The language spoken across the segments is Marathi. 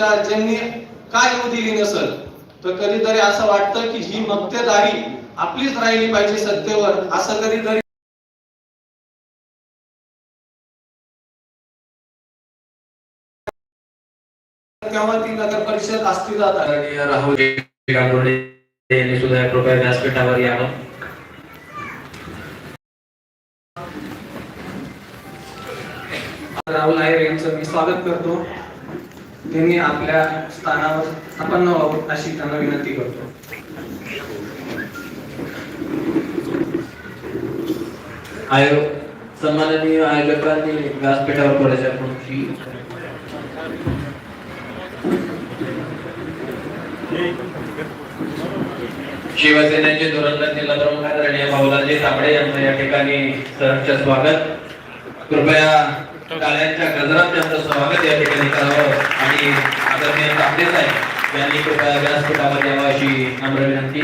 मोर्चा ज्यांनी का येऊ दिली नसल तर कधीतरी असं वाटतं की ही मक्तेदारी आपलीच राहिली पाहिजे सत्तेवर असं कधीतरी तेव्हा ती नगर परिषद अस्तित्वात आली राहुल यांनी सुद्धा कृपया व्यासपीठावर यावं. राहुल नायर यांचं मी स्वागत करतो. त्यांनी आपल्या स्थानावर आपण व्हावं अशी त्यांना विनंती करतो. आयोग सन्माननीय आयोजकांनी व्यासपीठावर थोड्याशा खुर्ची शिवसेनेचे धोरणदर जिल्हा भाऊलालजी तांबडे यांचं या ठिकाणी सहर्ष स्वागत. कृपया टाळ्यांच्या गजरात त्यांचं स्वागत या ठिकाणी करावं. आणि आदरणीय तांबडे साहेब यांनी कृपया व्यासपीठावर यावं अशी नम्र विनंती.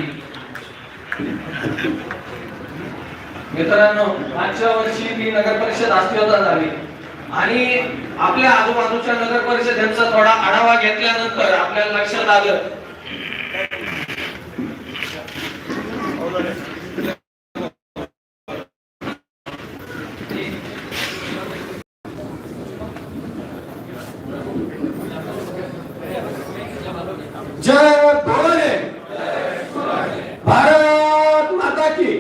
मित्रांनो मागच्या वर्षी ती नगर परिषद अस्तित्वात आली. आणि आपल्या आजूबाजूच्या नगर परिषदांचा थोडा आढावा घेतल्यानंतर आपल्याला लक्षात आलं जय भवानी भारत माता की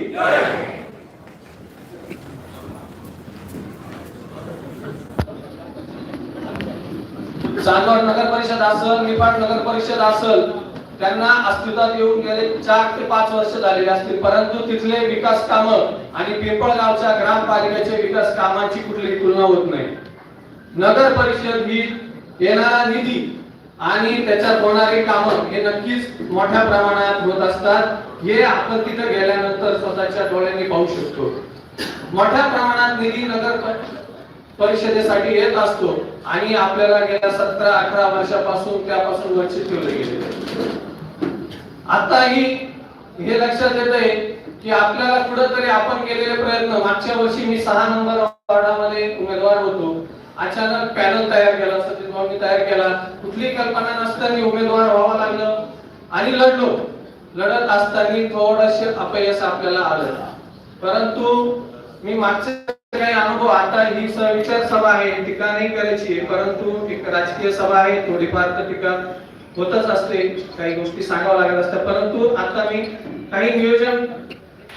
चांदवड नगर परिषद असल निपाट नगर परिषद असल त्यांना अस्तित्वात येऊन गेले चार ते पाच वर्ष झालेले असतील. परंतु तिथले विकास काम आणि पिंपळगावच्या ग्रामपालिकेचे विकास कामांची कुठलीही तुलना होत नाही. नगर परिषद ही येणारा निधी आणि त्याच्यात होणारे कामं हे नक्कीच मोठ्या प्रमाणात होत असतात. हे आपण तिथं गेल्यानंतर स्वतःच्या डोळ्यांनी पाहू शकतो. मोठ्या प्रमाणात निधी नगर परिषदेसाठी येत असतो आणि आपल्याला गेल्या सतरा अठरा वर्षापासून त्यापासून वंचित ठेवले गेले. आताही हे लक्षात येत आहे की आपल्याला कुठंतरी आपण केलेले प्रयत्न. मागच्या वर्षी मी सहा नंबर वार्डामध्ये उमेदवार होतो. अचानक पॅनल तयार केला सतीश भाऊनी तयार केला. कुठली कल्पना नसताना उमेदवार व्हावं लागलं आणि लढलो. लढत असताना थोडसे अपयश आपल्याला आलं. परंतु मी मागचे काही अनुभव आता ही विचार सभा आहे टीका नाही करायची आहे, परंतु एक राजकीय सभा आहे थोडीफार तर टीका होतच असते काही गोष्टी सांगाव्या लागत असतात. परंतु आता मी काही नियोजन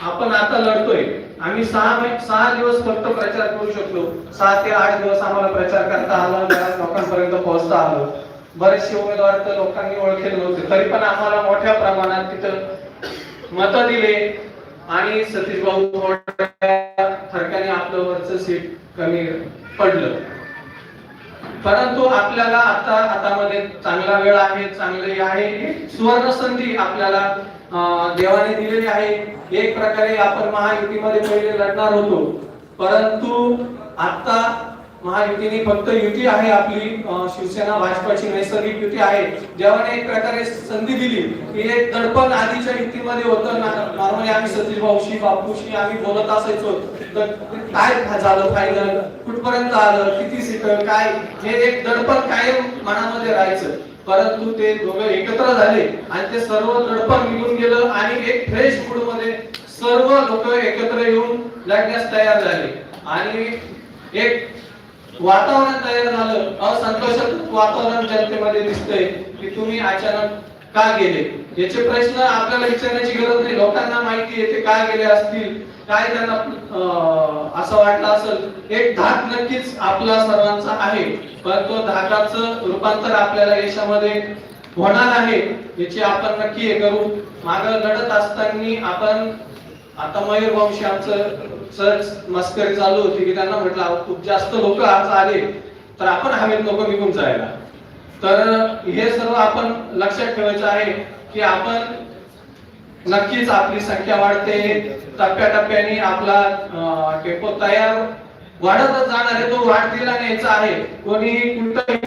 आपण आता लढतोय. आम्ही सहा सहा दिवस फक्त प्रचार करू शकलो. सहा ते आठ दिवस आम्हाला प्रचार करता आला लोकांपर्यंत पोहोचता आलो. बरेचसे उमेदवार तर लोकांनी ओळखेल नव्हते तरी पण आम्हाला मोठ्या प्रमाणात तिथं मत दिले आणि सतीश भाऊ फरकाने आपलं वरचं सीट कमी पडलं. परंतु आपल्याला आता हातामध्ये चांगला वेळ आहे चांगले आहे. सुवर्ण संधी आपल्याला देवाने दिलेली आहे. एक प्रकारे आपण महायुतीमध्ये पहिले लढणार होतो. परंतु आता महायुतीने फक्त युती आहे आपली शिवसेना भाजपाची नैसर्गिक युती आहे. देवाने एक प्रकारे संधी दिली की हे दडपण आधीच्या युतीमध्ये होतं. नॉर्मली आम्ही सतीश भाऊशी बापूशी आम्ही बोलत असायचो. तर काय झालं फायनल कुठपर्यंत आलं? किती सीट? काय? हे एक दडपण कायम मनामध्ये राहायचं. परंतु ते दोघं एकत्र झाले आणि ते सर्व दडपण निघून गेलं आणि एक फ्रेश मूडमध्ये सर्व लोक एकत्र येऊन लढण्यास तयार झाले. आणि एक वातावरण तयार झालं. असंतोषाचं वातावरण जनतेमध्ये दिसतंय की तुम्ही अचानक का गेले? याचे प्रश्न आपल्याला विचारण्याची गरज नाही. लोकांना माहिती आहे ते का गेले असतील काय त्यांना अं, असं वाटलं असेल एक धाक नक्कीच आपला सर्वांचा आहे. पण तो धाकाचं रूपांतर आपल्याला यशामध्ये होणार आहे याची आपण नक्की हे करू. माग लढत असताना आपण आता मयूर वंशी आमचं सहज मस्करी चालू होती की त्यांना म्हटलं खूप जास्त लोक आज आले तर आपण हवेत नको निघून जायला. तर हे सर्व आपण लक्षात ठेवायचं आहे की आपण नक्कीच आपली संख्या वाढते. टप्प्याटप्प्याने आपला टेपो तयार वाढतच जाणार आहे. तो वाढतीला न्यायचा आहे. कोणी कुठं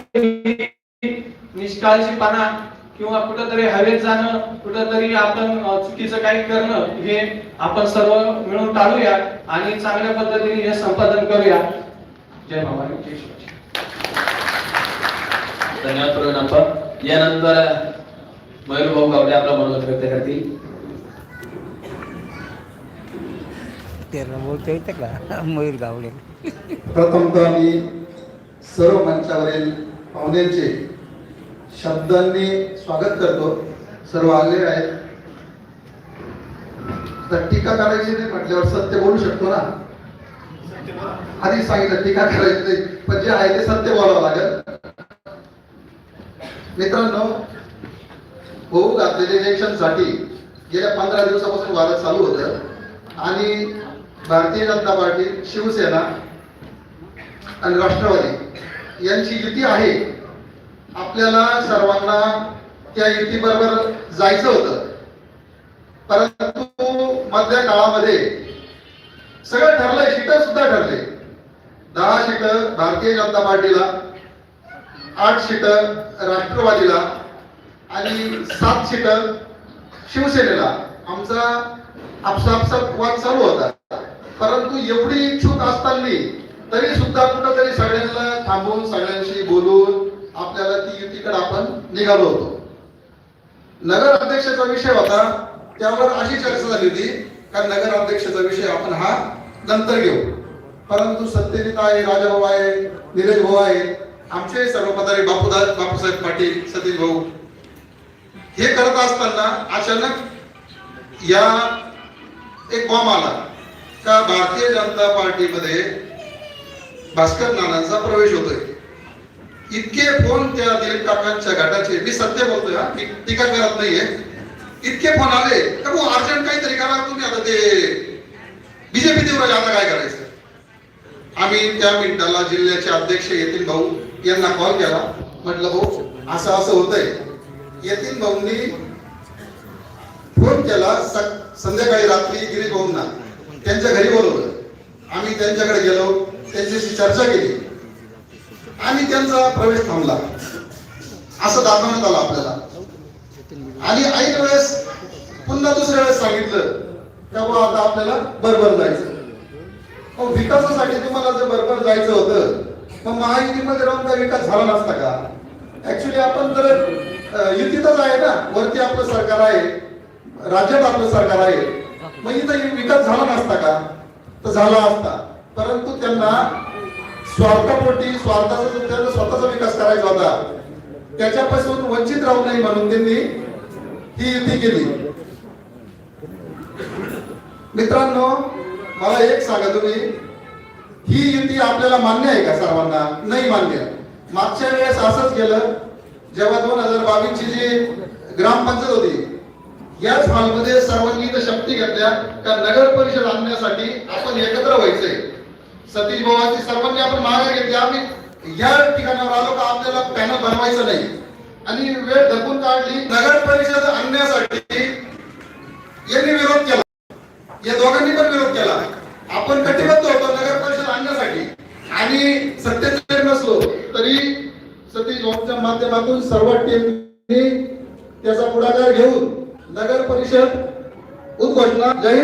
निष्काळजीपणा किंवा कुठंतरी हवेत जाणं कुठंतरी आपण चुकीचं काही करणं हे आपण सर्व मिळून टाळूया आणि चांगल्या पद्धतीने हे संपादन करूया. जय भवानी जय शिवाजी. धन्यवाद प्रवीण अप्पा यानंतर मयूर भाऊ गावडे आपला मनोगत व्यक्त करतील. बोलता येतं का? मयूर गावडे. प्रथमतः मी सर्व मंचावरील पाहुण्यांचे शब्दांनी स्वागत करतो. सर्व आले आहेत. तर टीका करायची नाही म्हटल्यावर सत्य बोलू शकतो ना? आधी सांगितलं टीका करायची नाही. पण जे आहे ते सत्य बोलावं लागेल. मित्रांनो होऊ घातलेल्या इलेक्शनसाठी गेल्या पंधरा दिवसापासून वादळ चालू होतं. आणि भारतीय जनता पार्टी शिवसेना आणि राष्ट्रवादी यांची युती आहे. आपल्याला सर्वांना त्या युतीबरोबर जायचं होतं. परंतु मधल्या काळामध्ये सगळं ठरलंय सीटं सुद्धा ठरले दहा सीटं भारतीय जनता पार्टीला आठ सीटं राष्ट्रवादीला आणि सात सीटं शिवसेनेला. आमचा आपसापसात वाद चालू होता. परंतु एवढी इच्छुक असताना तरी सुद्धा कुठंतरी सगळ्यांना थांबून सगळ्यांशी बोलून आपल्याला ती युतीकडे आपण निघालो होतो. नगर अध्यक्षाचा विषय होता त्यावर अशी चर्चा झाली होती कारण नगर अध्यक्षाचा विषय आपण हा नंतर घेऊ. परंतु सत्यजित आहे राजाभाऊ आहे निलेश भाऊ आहे आमचे सर्व पदाधिकारी बापूदा बापूसाहेब पाटील सतीश भाऊ हे करत असताना अचानक या एक बॉम्ब आला का भारतीय जनता पार्टीमध्ये भास्कर नानांचा प्रवेश होतोय. इतके फोन त्या दिलीप काकांच्या गटाचे मी सत्य बोलतोय हा. टीका करत नाहीये. इतके फोन आले का मग अर्जंट काहीतरी करा तुम्ही आता ते. बीजेपी देऊन आता काय करायचं? आम्ही त्या मिनिटाला जिल्ह्याचे अध्यक्ष येतील भाऊ यांना कॉल केला. म्हटलं हो असं असं होतंय. येतील भाऊंनी फोन केला स- संध्याकाळी रात्री गिरीश भाऊंना. त्यांच्या घरी बोलवलं. आम्ही त्यांच्याकडे गेलो त्यांच्याशी चर्चा केली. आणि त्यांचा प्रवेश थांबला. असं दाखवण्यात आलं आपल्याला. आणि ऐन वेळेस पुन्हा दुसऱ्या वेळेस सांगितलं तेव्हा आता आपल्याला बरोबर जायचं. मग विकासासाठी तुम्हाला जर बरोबर जायचं होतं मग महायुतीमध्ये राहून काय विकास झाला नसता का? ऍक्च्युली आपण तर युतीतच आहे ना. वरती आपलं सरकार आहे राज्यात आपलं सरकार आहे. मग इथं विकास झाला नसता का? तर झाला असता. परंतु त्यांना स्वार्थापोटी स्वार्थाचा त्यांना स्वतःचा विकास करायचा होता. त्याच्यापासून वंचित राहू नये म्हणून त्यांनी ही युती केली. मित्रांनो मला एक सांगा तुम्ही. ही युती आपल्याला मान्य आहे का सर्वांना? नाही मान्य. मागच्या वेळेस असंच केलं. जेव्हा दोन हजार बावीस ची जी ग्रामपंचायत होती याच हॉलमध्ये सर्वांनी शक्ती घेतल्या का नगर परिषद आणण्यासाठी आपण एकत्र व्हायचंय. सतीश भावाची सर्वांनी आपण मागे घेतली. आम्ही या ठिकाणावर आलो का आपल्याला पॅनल बनवायचं नाही. आणि वेळ धकून काढली. नगर परिषद आणण्यासाठी यांनी विरोध केला. या दोघांनी पण विरोध केला. आपण कटिबद्ध होतो नगर परिषद आणण्यासाठी. आणि सत्तेत नसलो तरी सतीश भाऊच्या माध्यमातून सर्व टीमनी त्याचा पुढाकार घेऊन नगर परिषद उद्घोषणा जाहीर